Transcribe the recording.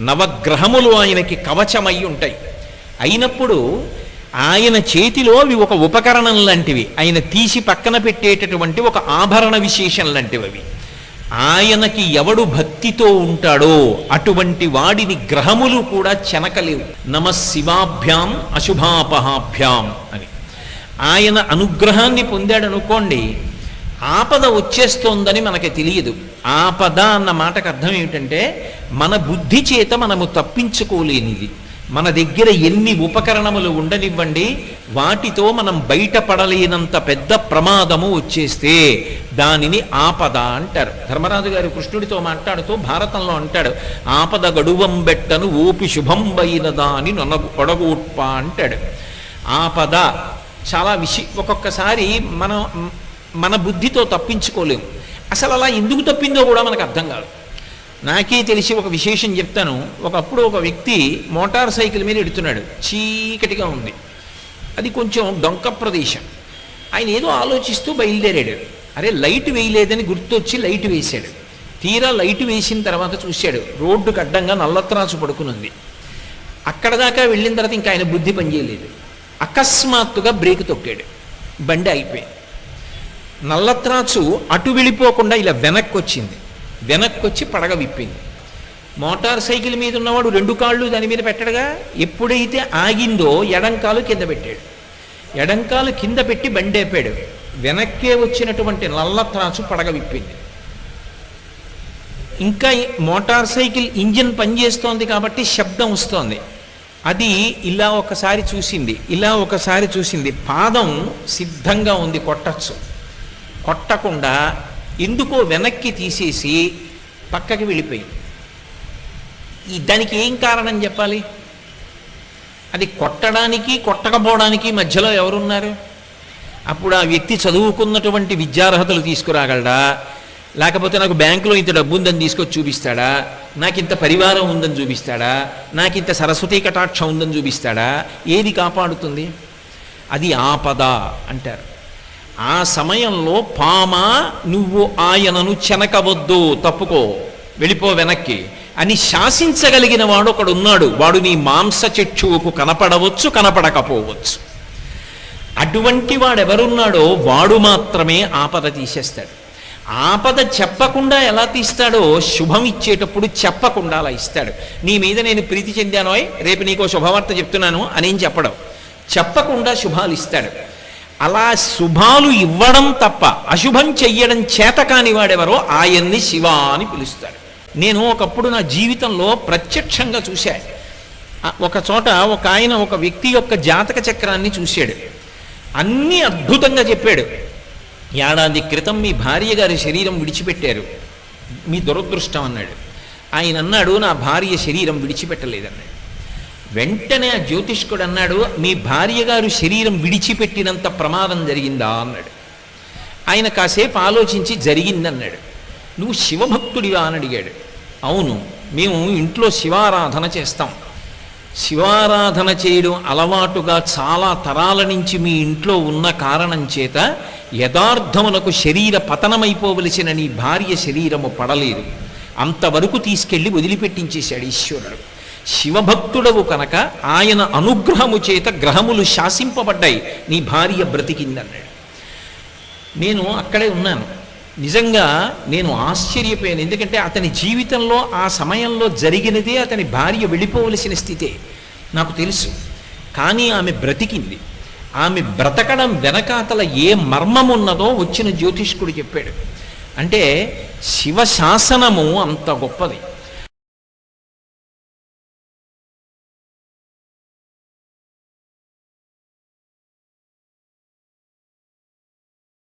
నవగ్రహములు ఆయనకి కవచమై ఉంటాయి. అయినప్పుడు ఆయన చేతిలో అవి ఒక ఉపకరణం లాంటివి. ఆయన తీసి పక్కన పెట్టేటటువంటి ఒక ఆభరణ విశేషం లాంటివి అవి. ఆయనకి ఎవడు భక్తితో ఉంటాడో అటువంటి వాడిని గ్రహములు కూడా చెనకలేవు. నమ శివాభ్యాం అశుభాపహాభ్యాం అని. ఆయన అనుగ్రహాన్ని పొందాడనుకోండి ఆపద వచ్చేస్తోందని మనకి తెలియదు. ఆపద అన్న మాటకు అర్థం ఏమిటంటే మన బుద్ధి చేత మనము తప్పించుకోలేనిది. మన దగ్గర ఎన్ని ఉపకరణములు ఉండనివ్వండి వాటితో మనం బయటపడలేనంత పెద్ద ప్రమాదము వచ్చేస్తే దానిని ఆపద అంటారు. ధర్మరాజు గారు కృష్ణుడితో మాట్లాడుతూ భారతంలో అంటాడు ఆపద గడువం బెట్టను ఓపి శుభంబైనదా దాని నొన ఒడగూట్ప అంటాడు. ఆపద చాలా విషి ఒక్కొక్కసారి మనం మన బుద్ధితో తప్పించుకోలేము. అసలు అలా ఎందుకు తప్పిందో కూడా మనకు అర్థం కాదు. నాకే తెలిసి ఒక విశేషం చెప్తాను. ఒకప్పుడు ఒక వ్యక్తి మోటార్ సైకిల్ మీద ఎడుతున్నాడు. చీకటిగా ఉంది. అది కొంచెం డొంక ప్రదేశం. ఆయన ఏదో ఆలోచిస్తూ బయలుదేరాడు. అరే లైట్ వేయలేదని గుర్తొచ్చి లైట్ వేశాడు. తీరా లైట్ వేసిన తర్వాత చూశాడు. రోడ్డుకు అడ్డంగా నల్లత్రాసు పడుకునుంది. అక్కడ దాకా వెళ్ళిన తర్వాత ఇంకా ఆయన బుద్ధి పనిచేయలేదు. అకస్మాత్తుగా బ్రేక్ తొక్కాడు. బండి అయిపోయింది నల్లత్రాచు అటు వెళ్ళిపోకుండా ఇలా వెనక్కి వచ్చింది వెనక్కి వచ్చి పడగ విప్పింది. మోటార్ సైకిల్ మీద ఉన్నవాడు రెండు కాళ్ళు దాని మీద పెట్టడగా ఎప్పుడైతే ఆగిందో ఎడంకాలు కింద పెట్టాడు. ఎడంకాలు కింద పెట్టి బండేపాడు వెనక్కే వచ్చినటువంటి నల్లత్రాచు పడగ విప్పింది. ఇంకా మోటార్ సైకిల్ ఇంజిన్ పనిచేస్తోంది కాబట్టి శబ్దం వస్తోంది. అది ఇలా ఒకసారి చూసింది. ఇలా ఒకసారి చూసింది. పాదం సిద్ధంగా ఉంది కొట్టచ్చు. కొట్టకుండా ఎందుకో వెనక్కి తీసేసి పక్కకి వెళ్ళిపోయింది ఈ దానికి ఏం కారణం చెప్పాలి? అది కొట్టడానికి కొట్టకపోవడానికి మధ్యలో ఎవరున్నారు? అప్పుడు ఆ వ్యక్తి చదువుకున్నటువంటి విద్యార్హతలు తీసుకురాగలడా? లేకపోతే నాకు బ్యాంకులో ఇంత డబ్బు ఉందని తీసుకొచ్చి చూపిస్తాడా? నాకు ఇంత పరివారం ఉందని చూపిస్తాడా? నాకు ఇంత సరస్వతీ కటాక్షం ఉందని చూపిస్తాడా? ఏది కాపాడుతుంది? అది ఆపద అంటారు. ఆ సమయంలో పామ నువ్వు ఆయనను చెనకవద్దు తప్పుకో వెళ్ళిపో వెనక్కి అని శాసించగలిగిన వాడు ఒకడు ఉన్నాడు వాడు నీ మాంస చక్షువుకు కనపడవచ్చు కనపడకపోవచ్చు. అటువంటి వాడెవరున్నాడో వాడు మాత్రమే ఆపద తీసేస్తాడు. ఆపద చెప్పకుండా ఎలా తీస్తాడో శుభం ఇచ్చేటప్పుడు చెప్పకుండా అలా ఇస్తాడు. నీ మీద నేను ప్రీతి చెందానోయ్ రేపు నీకో శుభవార్త చెప్తున్నాను అనేం చెప్పడం. చెప్పకుండా శుభాలు ఇస్తాడు. అలా శుభాలు ఇవ్వడం తప్ప అశుభం చెయ్యడం చేత కాని వాడెవరో ఆయన్ని శివ అని పిలుస్తాడు నేను ఒకప్పుడు నా జీవితంలో ప్రత్యక్షంగా చూశా. ఒక చోట ఒక ఆయన ఒక వ్యక్తి యొక్క జాతక చక్రాన్ని చూశాడు. అన్నీ అద్భుతంగా చెప్పాడు. ఏడాది క్రితం మీ భార్య గారి శరీరం విడిచిపెట్టారు. మీ దురదృష్టం అన్నాడు. ఆయన అన్నాడు నా భార్య శరీరం విడిచిపెట్టలేదన్నాడు. వెంటనే ఆ జ్యోతిష్కుడు అన్నాడు మీ భార్య గారు శరీరం విడిచిపెట్టినంత ప్రమాదం జరిగిందా? అన్నాడు. ఆయన కాసేపు ఆలోచించి జరిగిందన్నాడు. నువ్వు శివభక్తుడివా? అని అడిగాడు. అవును మేము ఇంట్లో శివారాధన చేస్తాం. శివారాధన చేయడం అలవాటుగా చాలా తరాల నుంచి మీ ఇంట్లో ఉన్న కారణం చేత యథార్థమునకు శరీర పతనమైపోవలసిన నీ భార్య శరీరము పడలేదు. అంతవరకు తీసుకెళ్ళి వదిలిపెట్టించేశాడు ఈశ్వరుడు. శివభక్తుడవు కనుక ఆయన అనుగ్రహము చేత గ్రహములు శాసింపబడ్డాయి. నీ భార్య బ్రతికిందన్నాడు. నేను అక్కడే ఉన్నాను. నిజంగా నేను ఆశ్చర్యపోయాను. ఎందుకంటే అతని జీవితంలో ఆ సమయంలో జరిగినదే అతని భార్య వెళ్ళిపోవలసిన స్థితే. నాకు తెలుసు. కానీ ఆమె బ్రతికింది. ఆమె బ్రతకడం వెనకాతల ఏ మర్మం ఉన్నదో వచ్చిన జ్యోతిష్కుడు చెప్పాడు. అంటే శివ శాసనము అంత గొప్పది.